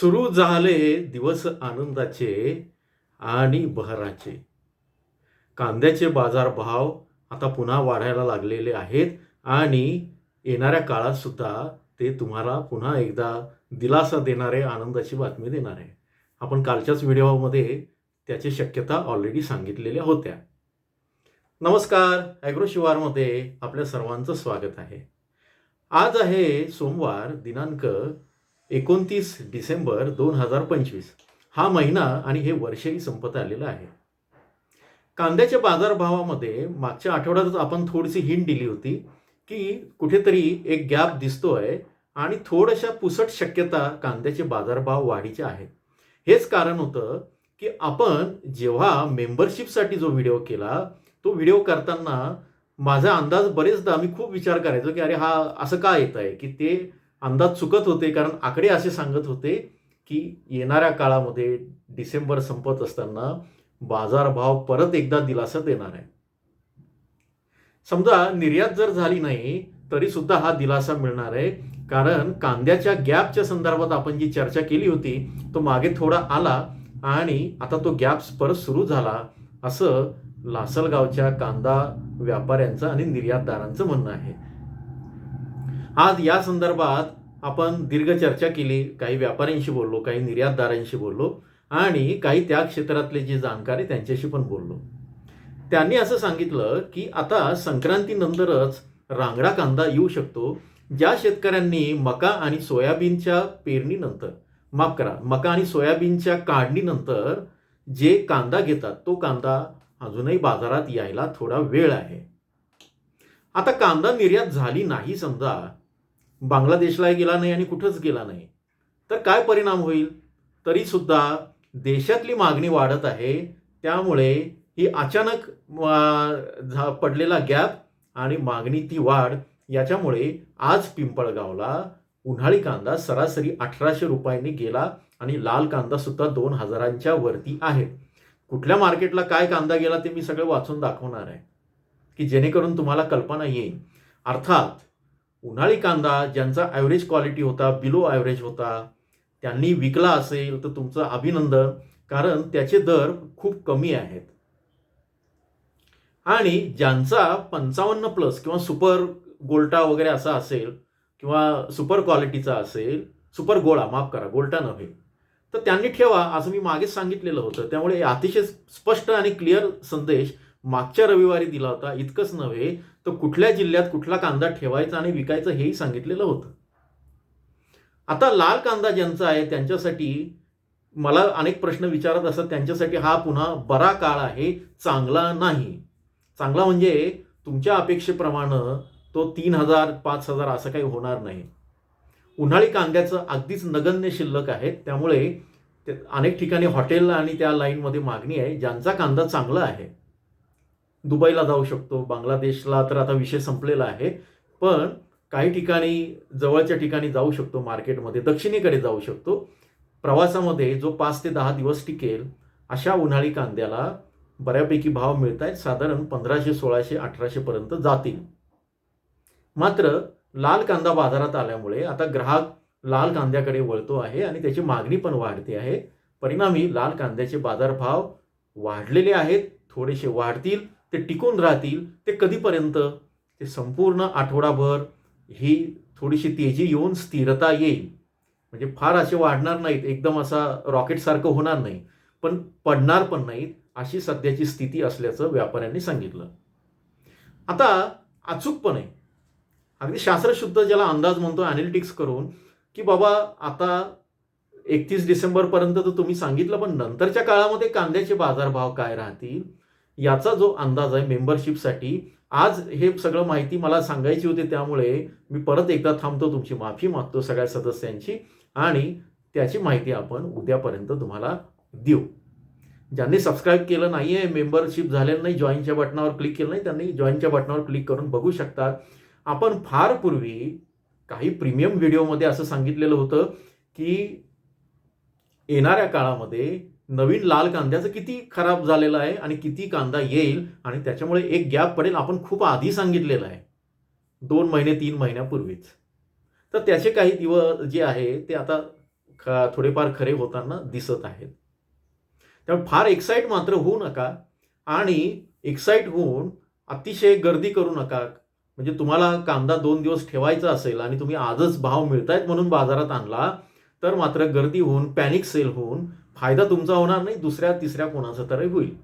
सुरू झाले दिवस आनंदाचे आणि बहराचे. कांद्याचे बाजारभाव आता पुन्हा वाढायला लागलेले आहेत आणि येणाऱ्या काळात सुद्धा ते तुम्हाला पुन्हा एकदा दिलासा देणारे आनंदाची बातमी देणार. आहे आपण कालच्याच व्हिडिओमध्ये त्याची शक्यता ऑलरेडी सांगितलेल्या होत्या. नमस्कार ॲग्रो शिवारमध्ये आपल्या सर्वांचं स्वागत आहे. आज आहे सोमवार दिनांक एकोणतीस डिसेंबर दोन हजार पंचवीस. हा महिना आणि हे वर्षही संपत आलेलं आहे. कांद्याच्या बाजारभावामध्ये मागच्या आठवड्यातच आपण थोडीशी हिंट दिली होती की कुठेतरी एक गॅप दिसतोय आणि थोड्याशा पुसट शक्यता कांद्याचे बाजारभाव वाढीचे आहेत हेच कारण होतं की आपण जेव्हा मेंबरशिपसाठी जो व्हिडिओ केला तो व्हिडिओ करताना माझा अंदाज बरेचदा मी खूप विचार करायचो की अरे हा असं का येत आहे की ते अंदाज चुकत होते कारण आकडे असे सांगत होते की येणाऱ्या काळामध्ये डिसेंबर संपत असताना बाजारभाव परत एकदा दिलासा देणार आहे. समजा निर्यात जर झाली नाही तरी सुद्धा हा दिलासा मिळणार आहे कारण कांद्याच्या गॅपच्या संदर्भात आपण जी चर्चा केली होती तो मागे थोडा आला आणि आता तो गॅप परत सुरू झाला असं लासलगावच्या कांदा व्यापाऱ्यांचं आणि निर्यातदारांचं म्हणणं आहे. आज या संदर्भात आपण दीर्घ चर्चा केली काही व्यापाऱ्यांशी बोललो काही निर्यातदारांशी बोललो आणि काही त्या क्षेत्रातले जे जाणकार आहे त्यांच्याशी पण बोललो. त्यांनी असं सांगितलं की आता संक्रांतीनंतरच रांगडा कांदा येऊ शकतो ज्या शेतकऱ्यांनी मका आणि सोयाबीनच्या पेरणीनंतर माफ करा मका आणि सोयाबीनच्या काढणीनंतर जे कांदा घेतात तो कांदा अजूनही बाजारात यायला थोडा वेळ आहे. आता कांदा निर्यात झाली नाही समजा बांगलादेशला गेला नाही आणि कुठंच गेला नाही. तर काय परिणाम होईल? तरीसुद्धा देशातली मागणी वाढत आहे. त्यामुळे ही अचानक झा- पडलेला गॅप आणि मागणी ती वाढ याच्यामुळे आज पिंपळगावला उन्हाळी कांदा सरासरी अठराशे रुपयांनी गेला आणि लाल कांदा सुद्धा दोन हजारांच्या वरती आहे. कुठल्या मार्केटला काय कांदा गेला ते मी सगळं वाचून दाखवणार आहे. की जेणेकरून तुम्हाला कल्पना येईल. अर्थात उन्हाळी कांदा ज्यांचा ॲव्हरेज क्वालिटी होता बिलो ॲव्हरेज होता त्यांनी विकला असेल तर तुमचं अभिनंदन कारण त्याचे दर खूप कमी आहेत. आणि ज्यांचा पंचावन्न प्लस किंवा सुपर गोल्टा वगैरे असा असेल किंवा सुपर क्वालिटीचा असेल सुपर गोळा माफ करा गोल्टा नव्हे तर त्यांनी ठेवा असं मी मागेच सांगितलेलं होतं. त्यामुळे अतिशय स्पष्ट आणि क्लिअर संदेश मागच्या रविवारी दिला होता. इतकंच नव्हे तर कुठल्या जिल्ह्यात कुठला कांदा ठेवायचा आणि विकायचं हेही सांगितलेलं होतं. आता लाल कांदा ज्यांचा आहे त्यांच्यासाठी मला अनेक प्रश्न विचारत असतात त्यांच्यासाठी हा पुन्हा बरा काळ आहे चांगला नाही. चांगला म्हणजे तुमच्या अपेक्षेप्रमाणे तो तीन हजार पाच हजार असं काही होणार नाही. उन्हाळी कांद्याचं अगदीच नगण्य शिल्लक आहे. त्यामुळे अनेक ठिकाणी हॉटेल आणि त्या लाईनमध्ये मागणी आहे. ज्यांचा कांदा चांगला आहे दुबईला जाऊ शकतो बांगलादेशला तर आता विषय संपलेला आहे. पण काही ठिकाणी जवळच्या ठिकाणी जाऊ शकतो मार्केटमध्ये दक्षिणेकडे जाऊ शकतो. प्रवासामध्ये जो पाच ते दहा दिवस टिकेल अशा उन्हाळी कांद्याला बऱ्यापैकी भाव मिळत आहेत साधारण पंधराशे सोळाशे अठराशेपर्यंत जातील. मात्र लाल कांदा बाजारात आल्यामुळे आता ग्राहक लाल कांद्याकडे वळतो आहे आणि त्याची मागणी पण वाढते आहे. परिणामी लाल कांद्याचे बाजारभाव वाढलेले आहेत थोडेसे वाढतील. ते टिकून राहतील ते कधीपर्यंत? ते संपूर्ण आठवडाभर ही थोडीशी तेजी येऊन स्थिरता येईल. म्हणजे फार असे वाढणार नाहीत एकदम असा रॉकेटसारखं होणार नाही. पण पडणार पण नाहीत अशी सध्याची स्थिती असल्याचं व्यापाऱ्यांनी सांगितलं. आता अचूकपणे अगदी शास्त्रशुद्ध ज्याला अंदाज म्हणतो अनालिटिक्स करून की बाबा आता एकतीस डिसेंबरपर्यंत तर तुम्ही सांगितलं पण नंतरच्या काळामध्ये कांद्याचे बाजारभाव काय राहतील? याचा जो अंदाज आहे मेंबरशिपसाठी आज हे सगळं माहिती मला सांगायची होती त्यामुळे मी परत एकदा थांबतो तुमची माफी मागतो सगळ्या सदस्यांची आणि त्याची माहिती आपण उद्यापर्यंत तुम्हाला देऊ. ज्यांनी सबस्क्राईब केलं नाही आहे मेंबरशिप झालेलं नाही जॉईनच्या बटनावर क्लिक केलं नाही त्यांनी जॉईनच्या बटनावर क्लिक करून बघू शकतात. आपण फार पूर्वी काही प्रीमियम व्हिडिओमध्ये असं सांगितलेलं होतं की येणाऱ्या काळामध्ये नवीन लाल कांद्याचं किती खराब झालेलं आहे आणि किती कांदा येईल आणि त्याच्यामुळे एक गॅप पडेल आपण खूप आधी सांगितलेलं आहे. दोन महिने तीन महिन्यापूर्वीच. तर त्याचे काही दिवस जे आहे ते आता ख थोडेफार खरे होताना दिसत आहेत. त्यामुळे फार एक्साईट मात्र होऊ नका आणि एक्साईट होऊन अतिशय गर्दी करू नका. म्हणजे तुम्हाला कांदा दोन दिवस ठेवायचा असेल आणि तुम्ही आजच भाव मिळतायत म्हणून बाजारात आणला तर मात्र गर्दी होऊन पॅनिक सेल होऊन फायदा तुमचा होणार नाही दुसऱ्या तिसऱ्या कोणाचा तरी होईल.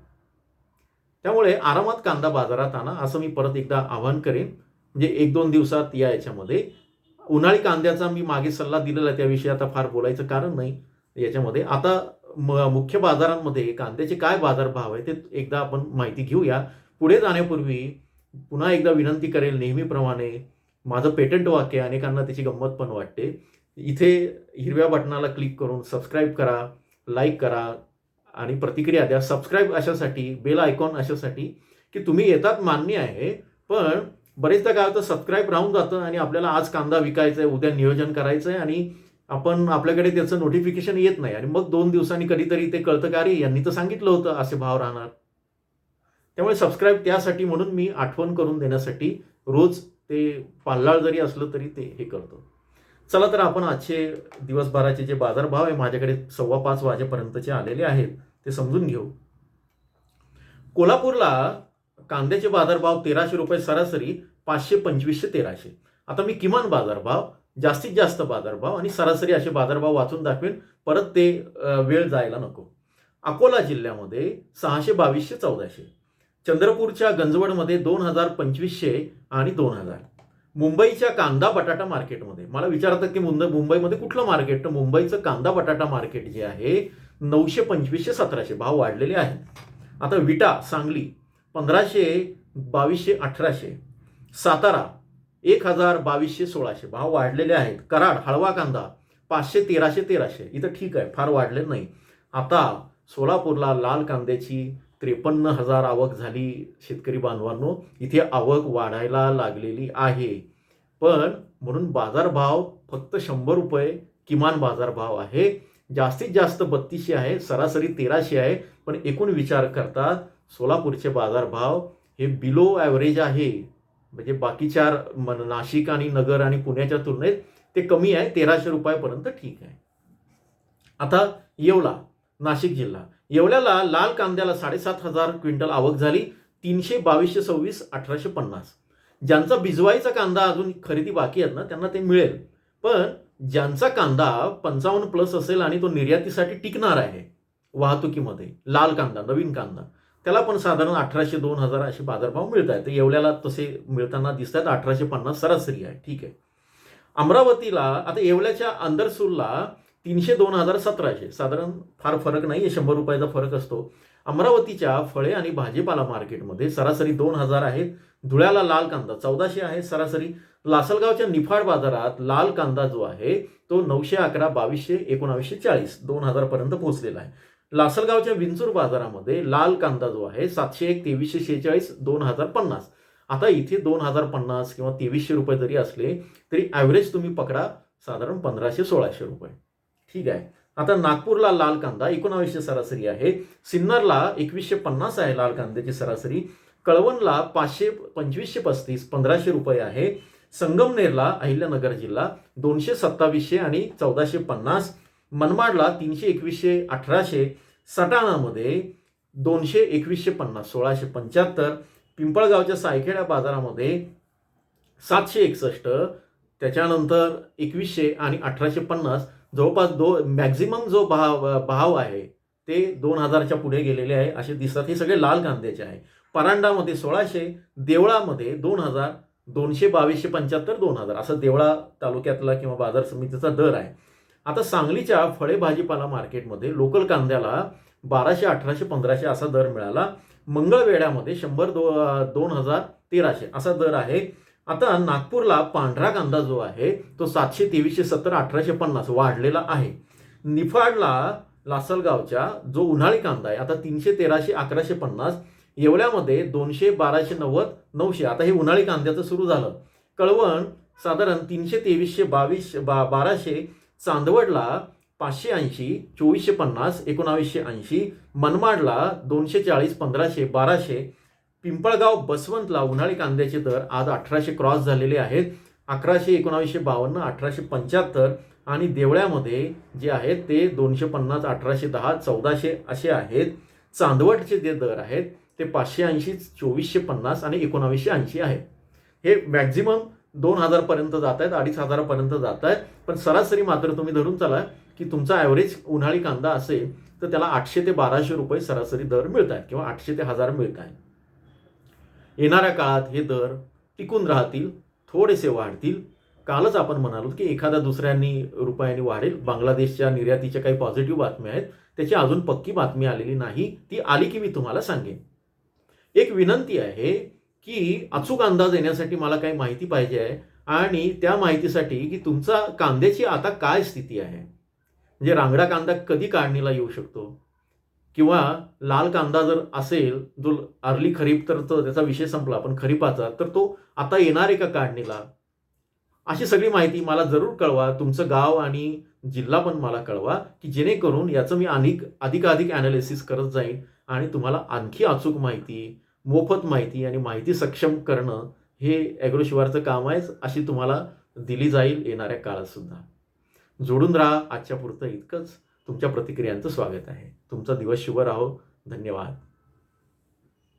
त्यामुळे आरामात कांदा बाजारात आणा असं मी परत एकदा आवाहन करेन. म्हणजे एक दोन दिवसात या याच्यामध्ये. उन्हाळी कांद्याचा मी मागे सल्ला दिलेला आहे त्याविषयी आता फार बोलायचं कारण नाही. याच्यामध्ये आता म मुख्य बाजारांमध्ये कांद्याचे काय बाजारभाव आहे ते एकदा आपण माहिती घेऊया. पुढे जाण्यापूर्वी पुन्हा एकदा विनंती करेल नेहमीप्रमाणे. माझं पेटंट वाक्य आहे, अनेकांना त्याची गंमत पण वाटते. इथे हिरव्या बटनाला क्लिक करून सबस्क्राईब करा. लाईक करा आणि प्रतिक्रिया द्या. सबस्क्राईब अशासाठी बेल आयकॉन अशासाठी की तुम्ही येतात मान्य आहे पण बरेचदा काय होतं सबस्क्राईब राहून जातं आणि आपल्याला आज कांदा विकायचा आहे उद्या नियोजन करायचं आहे आणि आपण आपल्याकडे त्याचं नोटिफिकेशन येत नाही. आणि मग दोन दिवसांनी कधीतरी ते कळतं का अरे यांनी तर सांगितलं होतं असे भाव राहणार. त्यामुळे सबस्क्राईब त्यासाठी म्हणून मी आठवण करून देण्यासाठी रोज ते पाल्लाळ जरी असलं तरी ते हे करतो. चला तर आपण आजचे दिवसभराचे जे बाजारभाव आहे माझ्याकडे सव्वा पाच वाजेपर्यंतचे आलेले आहेत ते समजून घेऊ. कोल्हापूरला कांद्याचे बाजारभाव तेराशे रुपये सरासरी पाचशे पंचवीसशे तेराशे. आता मी किमान बाजारभाव जास्तीत जास्त बाजारभाव आणि सरासरी असे बाजारभाव वाचून दाखवेन परत ते वेळ जायला नको. अकोला जिल्ह्यामध्ये सहाशे बावीसशे चौदाशे. चंद्रपूरच्या गंजवडमध्ये दोन हजार पंचवीसशे आणि दोन हजार. मुंबईच्या कांदा बटाटा मार्केटमध्ये मला विचारतात की मुंबई मुंबईमध्ये कुठलं मार्केट? तर मुंबईचं कांदा बटाटा मार्केट जे आहे नऊशे पंचवीसशे सतराशे भाव वाढलेले आहेत. आता विटा सांगली पंधराशे बावीसशे अठराशे सातारा एक हजार बावीसशे सोळाशे भाव वाढलेले आहेत. कराड हळवा कांदा पाचशे तेराशे तेराशे इथं ठीक आहे फार वाढले नाही. आता सोलापूरला लाल कांद्याची त्रेपन्न हजार आवक झाली शेतकरी बांधवांनो. इथे आवक वाढायला लागलेली आहे. पण म्हणून बाजारभाव फक्त शंभर रुपये किमान बाजारभाव आहे. जास्तीत जास्त बत्तीसशे आहे सरासरी तेराशे आहे. पण एकूण विचार करता सोलापूरचे बाजारभाव हे बिलो ॲव्हरेज आहे. म्हणजे बाकी चार मन- नाशिक आणि नगर आणि पुण्याच्या तुलनेत ते कमी आहे. तेराशे रुपयापर्यंत ठीक आहे. आता येवला नाशिक जिल्हा. येवल्याला लाल कांद्याला साडेसात हजार क्विंटल आवक झाली. तीनशे बावीसशे सव्वीस अठराशे पन्नास. ज्यांचा भिजवायचा कांदा अजून खरेदी बाकी आहेत ना त्यांना ते मिळेल. पण ज्यांचा कांदा पंचावन्न प्लस असेल आणि तो निर्यातीसाठी टिकणार आहे वाहतुकीमध्ये लाल कांदा नवीन कांदा त्याला पण साधारण अठराशे दोन हजार असे बाजारभाव मिळत आहेत. तर येवल्याला तसे मिळताना दिसत आहेत. अठराशे पन्नास सरासरी आहे. ठीक आहे. अमरावतीला आता येवल्याच्या अंदरसूरला तीनशे दोन हजार सतराशे. साधारण फार फरक नाही आहे शंभर रुपयाचा फरक असतो. अमरावतीच्या फळे आणि भाजीपाला मार्केटमध्ये सरासरी दोन हजार आहेत. धुळ्याला लाल कांदा चौदाशे आहे सरासरी. लासलगावच्या निफाड बाजारात लाल कांदा जो आहे तो नऊशे अकरा बावीसशे एकोणावीसशे चाळीस दोन हजारपर्यंत पोहोचलेला आहे. लासलगावच्या विंचूर बाजारामध्ये लाल कांदा जो आहे सातशे एक तेवीसशे शेहेचाळीस दोन हजार पन्नास. आता इथे दोन हजार पन्नास किंवा तेवीसशे रुपये जरी असले तरी ॲव्हरेज तुम्ही पकडा साधारण पंधराशे सोळाशे रुपये. ठीक आहे. आता नागपूरला लाल कांदा एकोणावीसशे सरासरी आहे. सिन्नरला एकवीसशे पन्नास आहे लाल कांद्याची सरासरी. कळवणला पाचशे पंचवीसशे पस्तीस पंधराशे रुपये आहे. संगमनेरला अहिल्यानगर जिल्हा दोनशे सत्तावीसशे आणि चौदाशे पन्नास. मनमाडला तीनशे एकवीसशे अठराशे. सटाणामध्ये दोनशे एकवीसशे पन्नास सोळाशे पंच्याहत्तर. पिंपळगावच्या सायखेड्या बाजारामध्ये सातशे एकसष्ट. त्याच्यानंतर एकवीसशे आणि अठराशे पन्नास. जवळपास दो मॅक्झिमम जो भाव भाव आहे ते दोन हजारच्या पुढे गेलेले आहे असे दिसतात. हे सगळे लाल कांद्याचे आहे. परांडामध्ये सोळाशे देवळामध्ये दोन हजार दोनशे बावीसशे पंच्याहत्तर दोन हजार असं देवळा तालुक्यातला किंवा बाजार समितीचा दर आहे. आता सांगलीच्या फळे भाजीपाला मार्केटमध्ये लोकल कांद्याला बाराशे अठराशे पंधराशे असा दर मिळाला. मंगळवेढ्यामध्ये शंभर दो दोन हजार तेराशे असा दर आहे. आता नागपूरला पांढरा कांदा जो आहे तो सातशे तेवीसशे सत्तर अठराशे पन्नास वाढलेला आहे. निफाडला लासलगावच्या जो उन्हाळी कांदा आहे आता तीनशे तेराशे अकराशे पन्नास येवल्यामध्ये दोनशे बाराशे नव्वद नऊशे. आता हे उन्हाळी कांद्याचं सुरू झालं. कळवण साधारण तीनशे तेवीसशे बावीस बा बाराशे चांदवडला पाचशे ऐंशी चोवीसशे पन्नास एकोणावीसशे ऐंशी मनमाडला दोनशे चाळीस पंधराशे बाराशे पिंपळगाव बसवंतला उन्हाळी कांद्याचे दर आज अठराशे क्रॉस झालेले आहेत. अकराशे एकोणावीसशे बावन्न अठराशे पंच्याहत्तर आणि देवळ्यामध्ये जे आहेत ते दोनशे पन्नास अठराशे दहा चौदाशे असे आहेत. चांदवडचे जे दर आहेत ते पाचशे ऐंशी चोवीसशे पन्नास आणि एकोणावीसशे ऐंशी आहे हे मॅक्झिमम दोन हजारपर्यंत जात आहेत अडीच हजारापर्यंत जात आहेत. पण सरासरी मात्र तुम्ही धरून चला की तुमचा ॲव्हरेज उन्हाळी कांदा असेल तर त्याला आठशे ते बाराशे रुपये सरासरी दर मिळत आहेत किंवा आठशे ते हजार मिळत आहेत. येणाऱ्या काळात हे दर टिकून राहतील थोडेसे वाढतील. कालच आपण म्हणालो की एखाद्या दुसऱ्यांनी रुपयांनी वाढेल. बांगलादेशच्या निर्यातीच्या काही पॉझिटिव्ह बातम्या आहेत. त्याची अजून पक्की बातमी आलेली नाही. ती आली की मी तुम्हाला सांगेन. एक विनंती आहे की अचूक अंदाज येण्यासाठी मला काही माहिती पाहिजे आहे आणि त्या माहितीसाठी की तुमचा कांद्याची आता काय स्थिती आहे? म्हणजे रांगडा कांदा कधी काढणीला येऊ शकतो? किंवा लाल कांदा जर असेल जो अर्ली खरीप तर त्याचा विषय संपला पण खरीपाचा तर तो आता येणार आहे का काढणीला? अशी सगळी माहिती मला जरूर कळवा तुमचं गाव आणि जिल्हा पण मला कळवा की जेणेकरून याचं मी अधिक अधिकाधिक ॲनालिसिस करत जाईन आणि तुम्हाला आणखी अचूक माहिती मोफत माहिती आणि माहिती सक्षम करणं हे ॲग्रोशिवारचं काम आहेच अशी तुम्हाला दिली जाईल येणाऱ्या काळातसुद्धा जोडून राहा आजच्या पुरतं इतकंच. तुमच्या प्रतिक्रियांचं स्वागत आहे. तुमचा दिवस शुभ राहो. धन्यवाद.